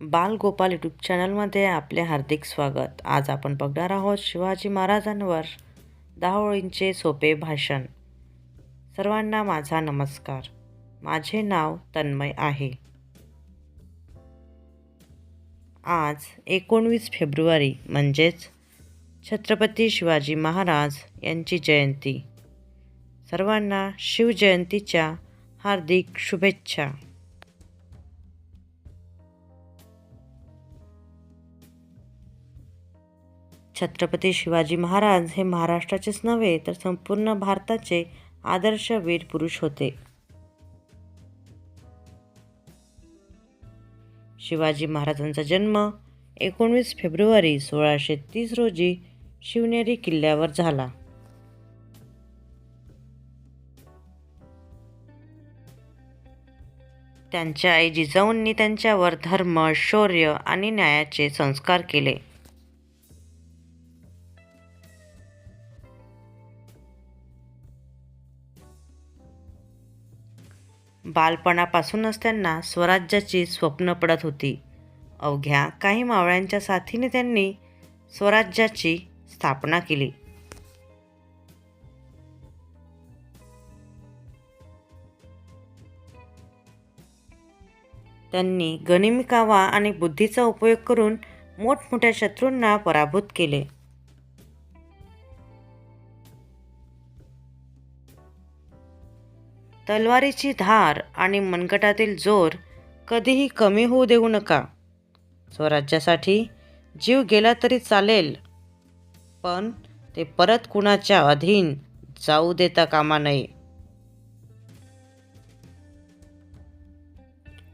Balgopal YouTube चॅनलमध्ये आपले हार्दिक स्वागत. आज आपण बघणार आहोत शिवाजी महाराजांवर दहा ओळींचे सोपे भाषण. सर्वांना माझा नमस्कार. माझे नाव तन्मय आहे. आज एकोणवीस फेब्रुवारी म्हणजेच छत्रपती शिवाजी महाराज यांची जयंती. सर्वांना शिवजयंतीच्या हार्दिक शुभेच्छा. छत्रपती शिवाजी महाराज हे महाराष्ट्राचेच नव्हे तर संपूर्ण भारताचे आदर्श वीर पुरुष होते. शिवाजी महाराजांचा जन्म एकोणवीस फेब्रुवारी सोळाशे तीस रोजी शिवनेरी किल्ल्यावर झाला. त्यांच्या आई जिजाऊंनी त्यांच्यावर धर्म शौर्य आणि न्यायाचे संस्कार केले. बालपणापासूनच त्यांना स्वराज्याची स्वप्न पडत होती. अवघ्या काही मावळ्यांच्या साथीने त्यांनी स्वराज्याची स्थापना केली. त्यांनी गणिमिकावा आणि बुद्धीचा उपयोग करून मोठमोठ्या शत्रूंना पराभूत केले. तलवारीची धार आणि मनगटातील जोर कधीही कमी होऊ देऊ नका. स्वराज्यासाठी जीव गेला तरी चालेल पण ते परत कुणाच्या अधीन जाऊ देता कामा नये.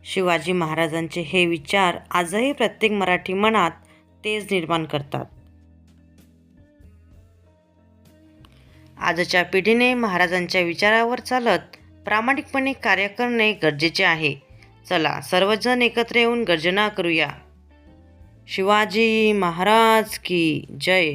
शिवाजी महाराजांचे हे विचार आजही प्रत्येक मराठी मनात तेज निर्माण करतात. आजच्या पिढीने महाराजांच्या विचारावर चालत प्रामाणिकपणे कार्य करणे गरजेचे आहे. चला सर्वजण एकत्र येऊन गर्जना करूया. शिवाजी महाराज की जय.